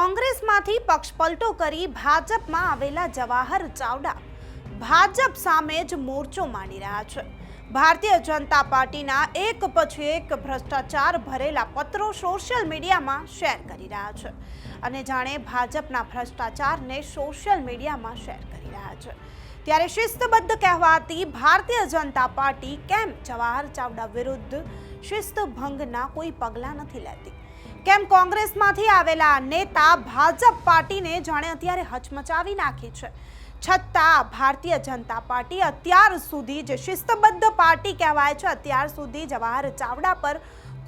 કોંગ્રેસમાંથી પક્ષપલટો કરી ભાજપમાં આવેલા જવાહર ચાવડા. ભાજપ સામે જ મોરચો માંડી રહ્યા છે. ભારતીય જનતા પાર્ટીના એક પછી એક ભ્રષ્ટાચાર ભરેલા પત્રો સોશિયલ મીડિયામાં શેર કરી રહ્યા છે. અને જાણે ભાજપના ભ્રષ્ટાચારને સોશિયલ મીડિયામાં શેર કરી રહ્યા છે. ત્યારે શિસ્તબદ્ધ કહેવાતી ભારતીય જનતા પાર્ટી કેમ જવાહર ચાવડા વિરુદ્ધ શિસ્તભંગના કોઈ પગલાં નથી લેતી? કેમ કોંગ્રેસમાંથી આવેલા નેતા ભાજપ પાર્ટીને જાણે અત્યારે હચમચાવી નાખી છે. છતાં ભારતીય જનતા પાર્ટી અત્યાર સુધી જે શિસ્તબદ્ધ પાર્ટી કહેવાય છે, અત્યાર સુધી જવાહર ચાવડા પર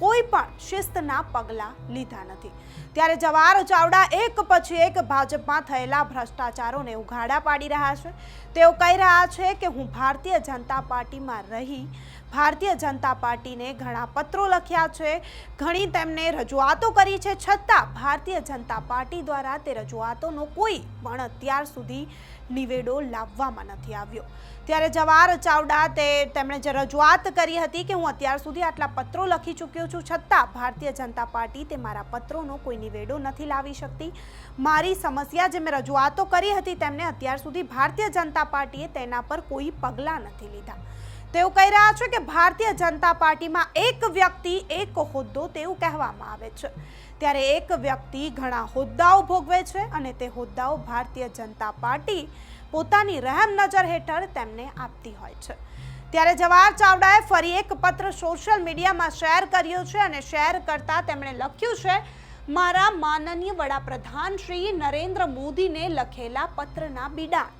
કોઈ પણ શિસ્તના પગલાં લીધા નથી. ત્યારે જવાહર ચાવડા એક પછી એક ભાજપમાં થયેલા ભ્રષ્ટાચારોને ઉઘાડા પાડી રહ્યા છે. તેઓ કહી રહ્યા છે કે હું ભારતીય જનતા પાર્ટીમાં રહી ભારતીય જનતા પાર્ટીને ઘણા પત્રો લખ્યા છે. ઘણી તેમને રજૂઆતો કરી છે. છતાં ભારતીય જનતા પાર્ટી દ્વારા તે રજૂઆતોનો કોઈ પણ અત્યાર સુધી નિવેડો લાવવામાં નથી આવ્યો. ત્યારે જવાહર ચાવડા તે તેમણે જે રજૂઆત કરી હતી કે હું અત્યાર સુધી આટલા પત્રો લખી ચૂક્યો છું, છતાં ભારતીય જનતા પાર્ટી તે મારા પત્રોનો કોઈ નિવેડો નથી લાવી શકતી. મારી સમસ્યા જે મેં રજૂઆતો કરી હતી તેમને અત્યાર સુધી ભારતીય જનતા પાર્ટીએ તેના પર કોઈ પગલાં નથી લીધા. તેઓ કહી રહ્યા છે કે ભારતીય જનતા પાર્ટીમાં એક વ્યક્તિ, એક હોદ્દો તેવું કહેવામાં આવે છે. ત્યારે એક વ્યક્તિ ઘણા હોદ્દાઓ ભોગવે છે અને તે હોદ્દાઓ ભારતીય જનતા પાર્ટી પોતાની રહેમ નજર હેઠળ તેમને આપતી હોય છે. ત્યારે જવાહર ચાવડાએ ફરી એક પત્ર સોશિયલ મીડિયામાં શેર કર્યો છે અને શેર કરતા તેમણે લખ્યું છે, મારા માનનીય વડાપ્રધાન શ્રી નરેન્દ્ર મોદીને લખેલા પત્રના બીડાણ.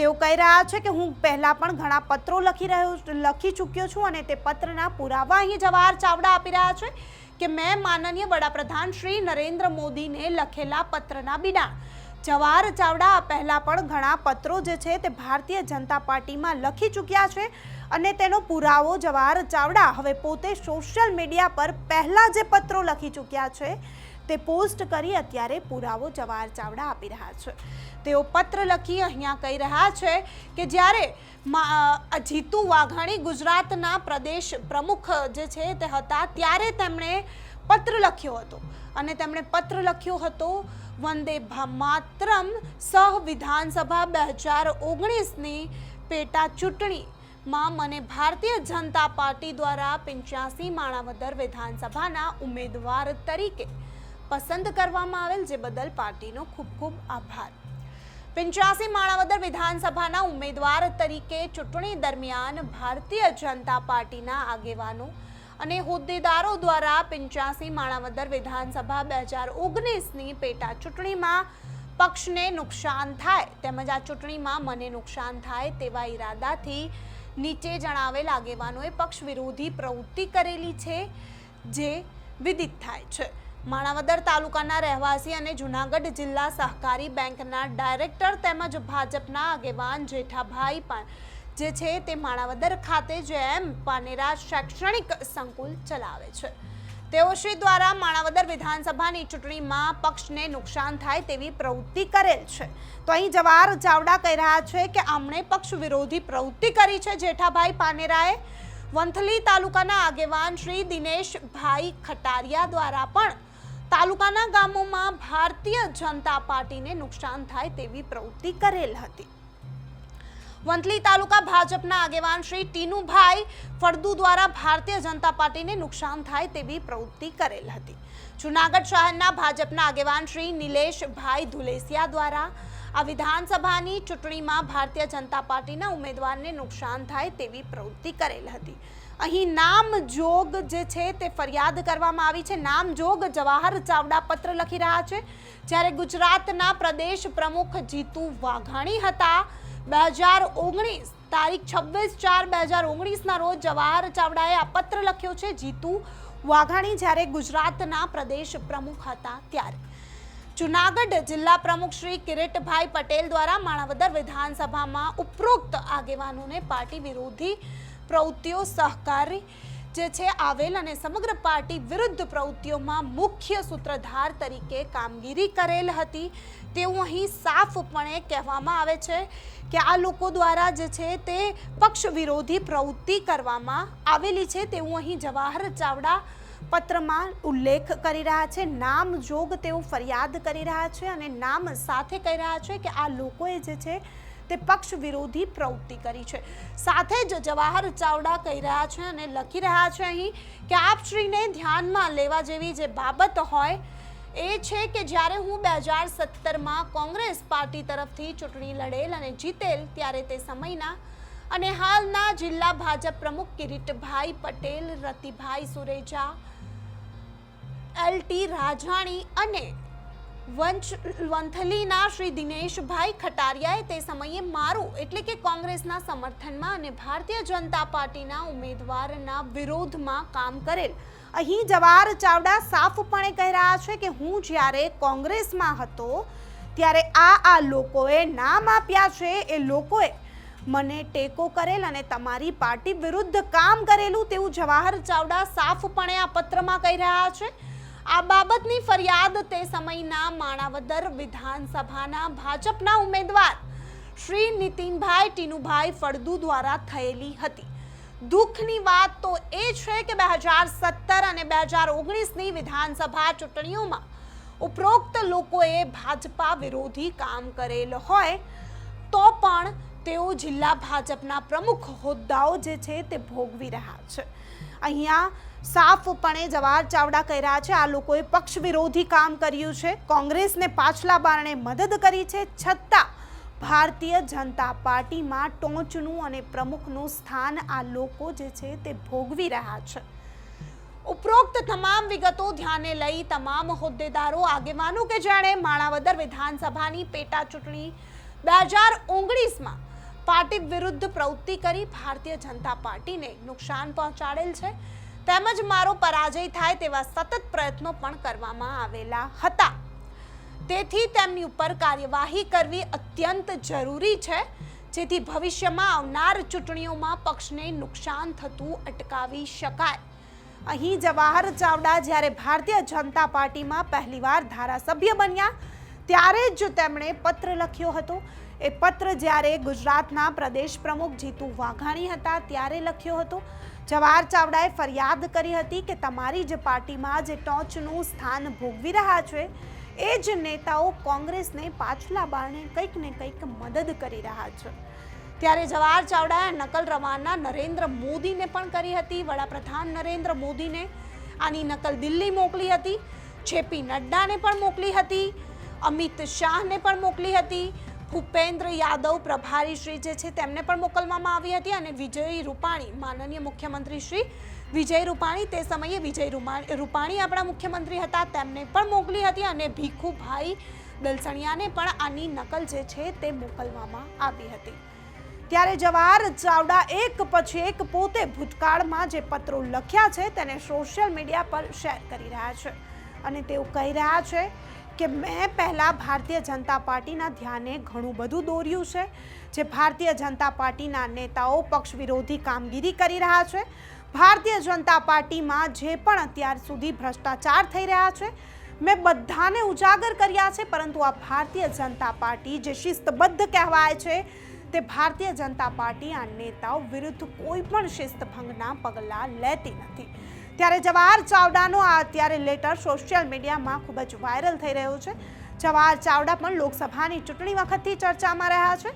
તેઓ કહી રહ્યા છે કે હું પહેલાં પણ ઘણા પત્રો લખી રહ્યો લખી ચૂક્યો છું અને તે પત્રના પુરાવા અહીં જવાહર ચાવડા આપી રહ્યા છે કે મેં માનનીય વડાપ્રધાન શ્રી નરેન્દ્ર મોદીને લખેલા પત્રના બિડાણ. જવાહર ચાવડા પહેલાં પણ ઘણા પત્રો જે છે તે ભારતીય જનતા પાર્ટીમાં લખી ચૂક્યા છે અને તેનો પુરાવો જવાહર ચાવડા હવે પોતે સોશિયલ મીડિયા પર પહેલાં જે પત્રો લખી ચૂક્યા છે તે પોસ્ટ કરી અત્યારે પુરાવો જવાહર ચાવડા આપી રહ્યા છે. તેઓ પત્ર લખી અહીંયા કહી રહ્યા છે કે જ્યારે જીતુ વાઘાણી ગુજરાતના પ્રદેશ પ્રમુખ જે છે તે હતા ત્યારે તેમણે પત્ર લખ્યો હતો. અને તેમણે પત્ર લખ્યો હતો, વંદે માતરમ સહ વિધાનસભા બે હજાર ઓગણીસની પેટા ચૂંટણીમાં મને ભારતીય જનતા પાર્ટી દ્વારા પંચ્યાસી માણાવદર વિધાનસભાના ઉમેદવાર તરીકે પસંદ કરવામાં આવેલ જે બદલ પાર્ટીનો ખૂબ ખૂબ આભાર. પંચ્યાસી માણાવદર વિધાનસભાના ઉમેદવાર તરીકે ચૂંટણી દરમિયાન ભારતીય જનતા પાર્ટીના આગેવાનો અને હોદ્દેદારો દ્વારા પંચ્યાસી માણાવદર વિધાનસભા બે હજાર ઓગણીસની પેટા ચૂંટણીમાં પક્ષને નુકસાન થાય તેમજ આ ચૂંટણીમાં મને નુકસાન થાય તેવા ઈરાદાથી નીચે જણાવેલ આગેવાનોએ પક્ષ વિરોધી પ્રવૃત્તિ કરેલી છે જે વિદિત થાય છે. માણાવદર તાલુકાના રહેવાસી અને જુનાગઢ જિલ્લા સહકારી બેંકના ડાયરેક્ટર તેમજ ભાજપના આગેવાન જેઠાભાઈ પણ જે છે તે માણાવદર ખાતે જેમ પાનેરા શૈક્ષણિક સંકુલ ચલાવે છે. તેઓ શ્રી દ્વારા માણાવદર વિધાનસભાની ચૂંટણીમાં પક્ષને નુકસાન થાય તેવી પ્રવૃત્તિ કરેલ છે. તો અહીં જવાહર ચાવડા કહી રહ્યા છે કે આમણે પક્ષ વિરોધી પ્રવૃત્તિ કરી છે. જેઠાભાઈ પાનેરાએ વંથલી તાલુકાના આગેવાન શ્રી દિનેશભાઈ ખટારિયા દ્વારા પણ તાલુકાના ગામોમાં ભારતીય જનતા પાર્ટીને નુકસાન થાય તેવી પ્રવૃત્તિ કરેલ હતી. વંથલી તાલુકા ભાજપના આગેવાન શ્રી ટીનુભાઈ ફળદુ દ્વારા ભારતીય જનતા પાર્ટીને નુકસાન થાય તેવી પ્રવૃત્તિ કરેલ હતી. જુનાગઢ શહેરના ભાજપના આગેવાન શ્રી નિલેશભાઈ ધુલેસિયા દ્વારા આ વિધાનસભાની ચૂંટણીમાં ભારતીય જનતા પાર્ટીના ઉમેદવારને નુકસાન થાય તેવી પ્રવૃત્તિ કરેલ હતી. અહીં નામ જોગ જે છે તે ફરિયાદ કરવામાં આવી છે. નામ જોગ જવાહર ચાવડા પત્ર લખી રહ્યા છે. જ્યારે ગુજરાતના પ્રદેશ પ્રમુખ જીતુ વાઘાણી હતા, બે હજાર ઓગણીસ તારીખ છવ્વીસ ચાર બે હજાર ઓગણીસના રોજ જવાહર ચાવડાએ આ પત્ર લખ્યો છે. જીતુ વાઘાણી જ્યારે ગુજરાતના પ્રદેશ પ્રમુખ હતા ત્યારે. જુનાગઢ જિલ્લા પ્રમુખ શ્રી કિરીટભાઈ પટેલ દ્વારા માણાવદર વિધાનસભામાં ઉપરોક્ત આગેવાનોને પાર્ટી વિરોધી પ્રવૃત્તિઓ સહકારી જે છે આવેલ અને સમગ્ર પાર્ટી વિરુદ્ધ પ્રવૃત્તિઓમાં મુખ્ય સૂત્રધાર તરીકે કામગીરી કરેલ હતી. તેવું અહીં સાફપણે કહેવામાં આવે છે કે આ લોકો દ્વારા જે છે તે પક્ષ વિરોધી પ્રવૃત્તિ કરવામાં આવેલી છે. તેવું અહીં જવાહર ચાવડા પત્રમાં ઉલ્લેખ કરી રહ્યા છે, નામ જોગ તેઓ ફરિયાદ કરી રહ્યા છે અને નામ સાથે કહી રહ્યા છે કે આ લોકોએ જે છે તે પક્ષ વિરોધી પ્રવૃત્તિ કરી છે. સાથે જ જવાહર ચાવડા કહી રહ્યા છે અને લખી રહ્યા છે અહીં કે આપશ્રીને ધ્યાનમાં લેવા જેવી જે બાબત હોય એ છે કે જ્યારે હું બે હજાર સત્તરમાં કોંગ્રેસ પાર્ટી તરફથી ચૂંટણી લડેલ અને જીતેલ ત્યારે તે સમયના અને હાલના જિલ્લા ભાજપ પ્રમુખ કિરીટભાઈ પટેલ, રતિભાઈ સુરેજા એલટી રાજાણી અને વંશ વંથલીના શ્રી દિનેશભાઈ ખટારિયાએ તે સમયે મારું, એટલે કે કોંગ્રેસના સમર્થનમાં અને ભારતીય જનતા પાર્ટીના ઉમેદવારના વિરોધમાં કામ કરેલ. અહીં જવાહર ચાવડા સાફપણે કહી રહ્યા છે કે હું જ્યારે કોંગ્રેસમાં હતો, ત્યારે આ આ લોકોએ નામ આપ્યા છે, એ લોકોએ મને ટેકો કરેલ અને તમારી પાર્ટી વિરુદ્ધ કામ કરેલું તેવું જવાહર ચાવડા સાફપણે આ પત્રમાં કહી રહ્યા છે. આ બાબતની ફરિયાદ તે સમયના માણાવદર વિધાનસભાના ભાજપના ઉમેદવાર શ્રી નીતિનભાઈ ટીનુભાઈ ફળદુ દ્વારા થયેલી હતી. દુઃખની વાત તો એ છે કે બે હજાર સત્તર અને બે હજાર ઓગણીસની વિધાનસભા ચૂંટણીઓમાં ઉપરોક્ત લોકોએ ભાજપા વિરોધી કામ કરેલ હોય તો પણ તેઓ જિલ્લા ભાજપના પ્રમુખ હોદ્દાઓ જે છે તે ભોગવી રહ્યા છે. અહીંયા સાફપણે જવાહર ચાવડા કહી રહ્યા છે, આ લોકોએ પક્ષ વિરોધી કામ કર્યું છે. કોંગ્રેસને પાછલા બારણે મદદ કરી છે. છતાં ભારતીય જનતા પાર્ટીમાં ટોચનું અને પ્રમુખનું સ્થાન આ લોકો જે છે તે ભોગવી રહ્યા છે. ઉપરોક્ત તમામ વિગતો ધ્યાને લઈ તમામ હોદ્દેદારો આગેવાનો કે જેણે માણાવદર વિધાનસભાની પેટા ચૂંટણી બે હજાર ઓગણીસમાં પાર્ટી વિરુદ્ધ પ્રવૃત્તિ કરી ભારતીય જનતા પાર્ટીને નુકસાન પહોંચાડેલ છે. તેમજ મારો પરાજય થાય તેવા સતત પ્રયત્નો પણ કરવામાં આવેલા હતા. તેથી તેમની ઉપર કાર્યવાહી કરવી અત્યંત જરૂરી છે, જેથી ભવિષ્યમાં આવનાર ચૂંટણીઓમાં પક્ષને નુકસાન થતું અટકાવી શકાય. અહીં જવાહર ચાવડા જ્યારે ભારતીય જનતા પાર્ટીમાં પહેલીવાર ધારાસભ્ય બન્યા, ત્યારે જ તેમણે પત્ર લખ્યો હતો એ પત્ર જ્યારે ગુજરાતના પ્રદેશ પ્રમુખ જીતુ વાઘાણી હતા ત્યારે લખ્યો હતો, જવાહર ચાવડાએ ફરિયાદ કરી હતી કે તમારી જ પાર્ટીમાં જે ટોચનું સ્થાન ભોગવી રહ્યા છે. એ જ નેતાઓ કોંગ્રેસને પાછલા બારણે કંઈક ને કંઈક મદદ કરી રહ્યા છે. ત્યારે જવાહર ચાવડાએ નકલ રવાના નરેન્દ્ર મોદીને પણ કરી હતી. વડાપ્રધાન નરેન્દ્ર મોદીને આની નકલ દિલ્હી મોકલી હતી. જેપી નડ્ડાને પણ મોકલી હતી. અમિત શાહને પણ મોકલી હતી. ભૂપેન્દ્ર યાદવ પ્રભારી શ્રી જે છે તેમને પણ મોકલવામાં આવી હતી અને વિજય રૂપાણી, માનનીય મુખ્યમંત્રી શ્રી વિજય રૂપાણી, તે સમયે વિજય રૂપાણી આપણા મુખ્યમંત્રી હતા, તેમને પણ મોકલી હતી અને ભીખુભાઈ દલસણિયાને પણ આની નકલ જે છે તે મોકલવામાં આવી હતી. ત્યારે જવાહર ચાવડા એક પછી એક પોતે ભૂતકાળમાં જે પત્રો લખ્યા છે તેને સોશિયલ મીડિયા પર શેર કરી રહ્યા છે અને તેઓ કહી રહ્યા છે કે મેં પહેલાં ભારતીય જનતા પાર્ટીના ધ્યાને ઘણું બધું દોર્યું છે, જે ભારતીય જનતા પાર્ટીના નેતાઓ પક્ષ વિરોધી કામગીરી કરી રહ્યા છે. ભારતીય જનતા પાર્ટીમાં જે પણ અત્યાર સુધી ભ્રષ્ટાચાર થઈ રહ્યા છે, મેં બધાને ઉજાગર કર્યા છે, પરંતુ આ ભારતીય જનતા પાર્ટી જે શિસ્તબદ્ધ કહેવાય છે, તે ભારતીય જનતા પાર્ટી આ નેતાઓ વિરુદ્ધ કોઈ પણ શિસ્તભંગના પગલાં લેતી નથી. ત્યારે જવાહર ચાવડાનો આ અત્યારે લેટર સોશિયલ મીડિયામાં ખૂબ જ વાયરલ થઈ રહ્યો છે. જવાહર ચાવડા પણ લોકસભાની ચૂંટણી વખતથી ચર્ચામાં રહ્યા છે.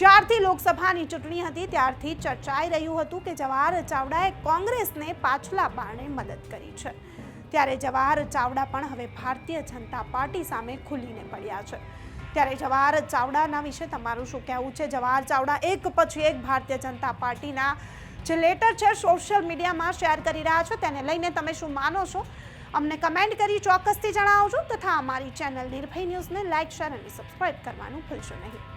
જ્યારથી લોકસભાની ચૂંટણી હતી ત્યારથી ચર્ચાઈ રહ્યું હતું કે જવાહર ચાવડાએ કોંગ્રેસને પાછલા બાણે મદદ કરી છે. ત્યારે જવાહર ચાવડા પણ હવે ભારતીય જનતા પાર્ટી સામે ખુલીને પડ્યા છે. ત્યારે જવાહર ચાવડાના વિશે તમારું શું કહેવું છે? જવાહર ચાવડા એક પછી એક ભારતીય જનતા પાર્ટીના જે લેટર છે સોશિયલ મીડિયામાં શેર કરી રહ્યા છો, તેને લઈને તમે શું માનો છો? અમને કમેન્ટ કરી ચોક્કસથી જણાવજો, તથા અમારી ચેનલ નિર્ભય ન્યૂઝને લાઇક શેર અને સબસ્ક્રાઇબ કરવાનું ભૂલશો નહીં.